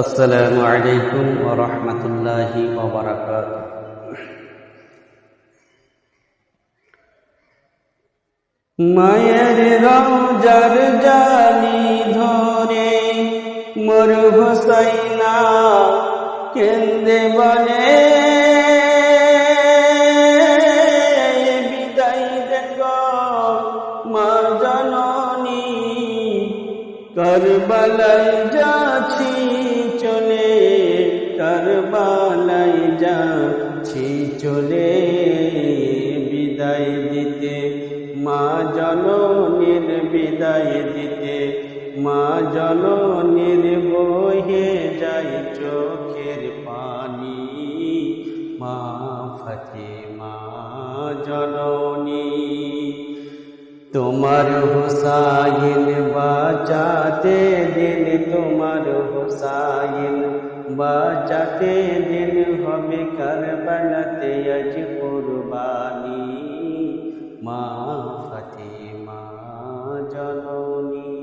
আসসালামু আলাইকুম ওয়া রাহমাতুল্লাহি ওয়া বারাকাতুহু মায়ের রওজার জালি ধরে, মোর হোসাইনা কেন্দে বলে, বিদায় দেব মা জননী করবালাই যাচ্ছি চলে বিদায় দিতে, মা জননীর বিদায় দিতে, মা জননীর বহে যাই চোখের পানি। মা ফাতিমা জননী, তোমার হুসাইন বাঁচাতে দিন, তোমার হুসাইন বাঁচাতে দিন হবে কারবালাতে আজ কুরবানি। মা জননী।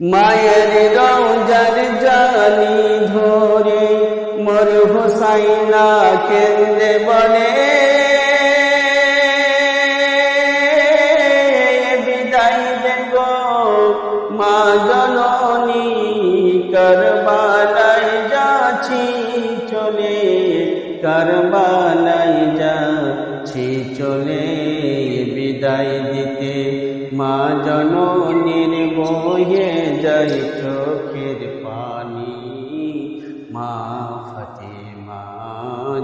মায়ের রওজার জানি ধরে মোর হুসাইনা কেন্দ্রে বলে করবালাই যাচ্ছি চলে বিদায় দিতে। মা জননীর বহে যাই চোখের পানি। মা ফতেমা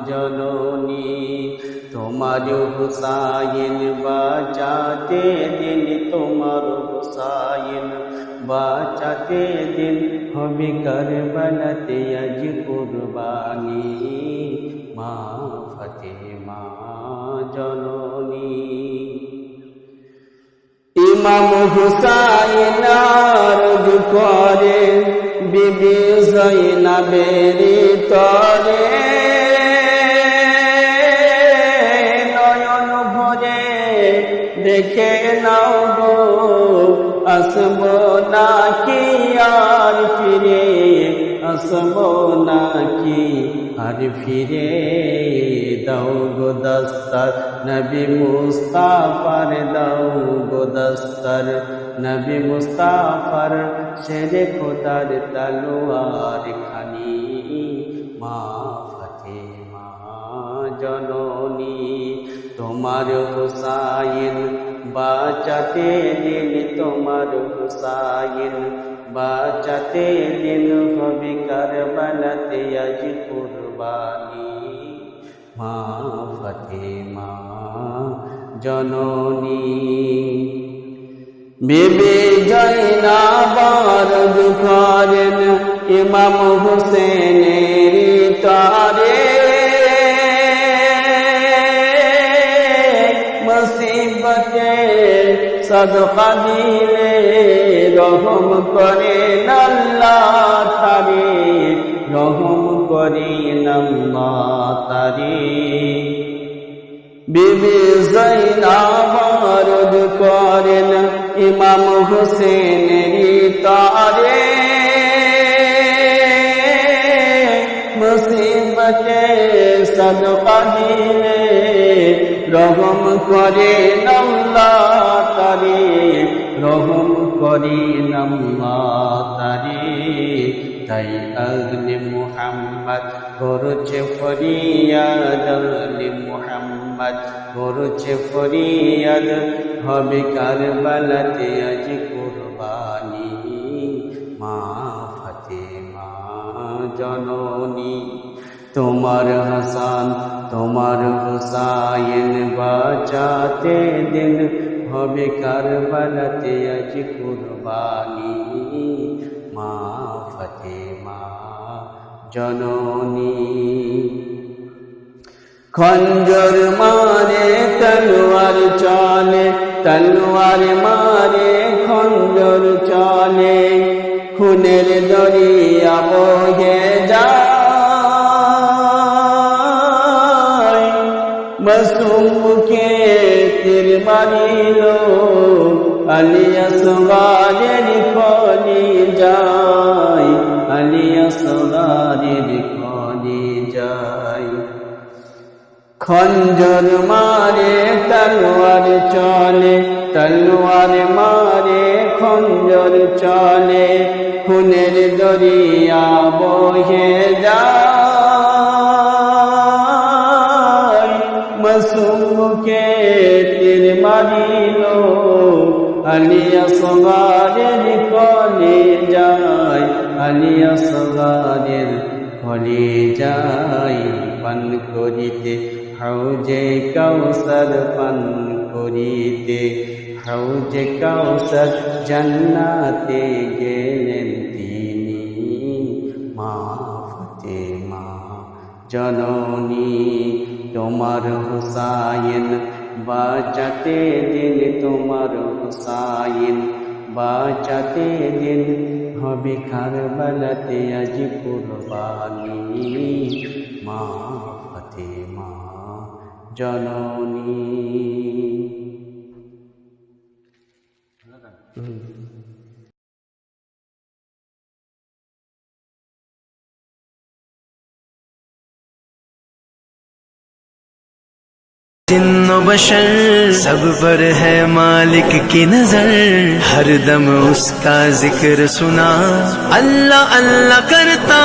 জননী, তোমার হুসাইন বাঁচাতে দিন, তোমার হুসাইন বাঁচাতে দিন। হবে করবালাতে আজ কুরবানি। মা ফতেমা জননী। ইমাম হুসাইন আরজ করে বিবি জৈনাবের তরে। নয়ন ভরে দেখে নাও গো আসব নাকি আর ফিরে আসব নাকি আর ফিরে দাও গো দস্তর। নবী মুস্তাফার দাও গো দস্তর। নবী মুস্তাফার শেরে খোদার তলোয়ার খানি। মা ফতেমা জননী, তোমার হুসাইন বাঁচাতে দিন, তোমার হুসাইন বাঁচাতে দিন। হবে কারবালাতে আজ কুরবানি মা ফতেমা জননী। বিবি জয়না বারদ করেন ইমাম হুসেনের তারে। মুসিবতে সদকা দিলে রহম করে আল্লাহ আল্লাহ তারে বিবি জৈনাবারদ করেন ইমাম হুসেনের তারে মুসিবতে সদকা দিলে রহম করে আল্লাহ তারে। রহম করে আল্লাহ তারে। তাই অগ্নি মুহাম্মদ করছে ফরিয়াদ অগ্নি মুহাম্মদ করছে ফরিয়াদ। হবে কারবালাতে আজ কুরবানি। মা ফতেমা জননী, তোমার হাসান, তোমার হুসাইন বাঁচাতে দিন। হবে কারবালাতে আজ কুরবানি। মা ফতেমা, জননী। খঞ্জর মারে, তলোয়ার চলে, তলোয়ার মারে, খঞ্জর চলে। খুনের দরিয়া বহে যায়, মসুমকে তীর মারিল আলিয়া সুগারের খলি যায় আলিয়া সগারের কলে যায়। খঞ্জর মারে, তলোয়ার চলে, তলোয়ার মারে, খঞ্জর চলে, খুনের দরিয়া বহে আলিয়া সগারের কলে যায় আলিয়া সগারের ফলে যাই পান করিতে হাউজে কাউসার পান করিতে হাউজে কাউসার জান্নাতে গেলেন তিনি। মা মা, জননী, তোমার হুসাইন বাঁচাতে দিন তোমার হুসাইন। বাঁচাতে দিন হবে খারবালাতে আজ কুরবানি। মা ফতে মা জননী و بشر سب پر ہے مالک کی نظر ہر دم اس کا ذکر سنا اللہ اللہ کرتا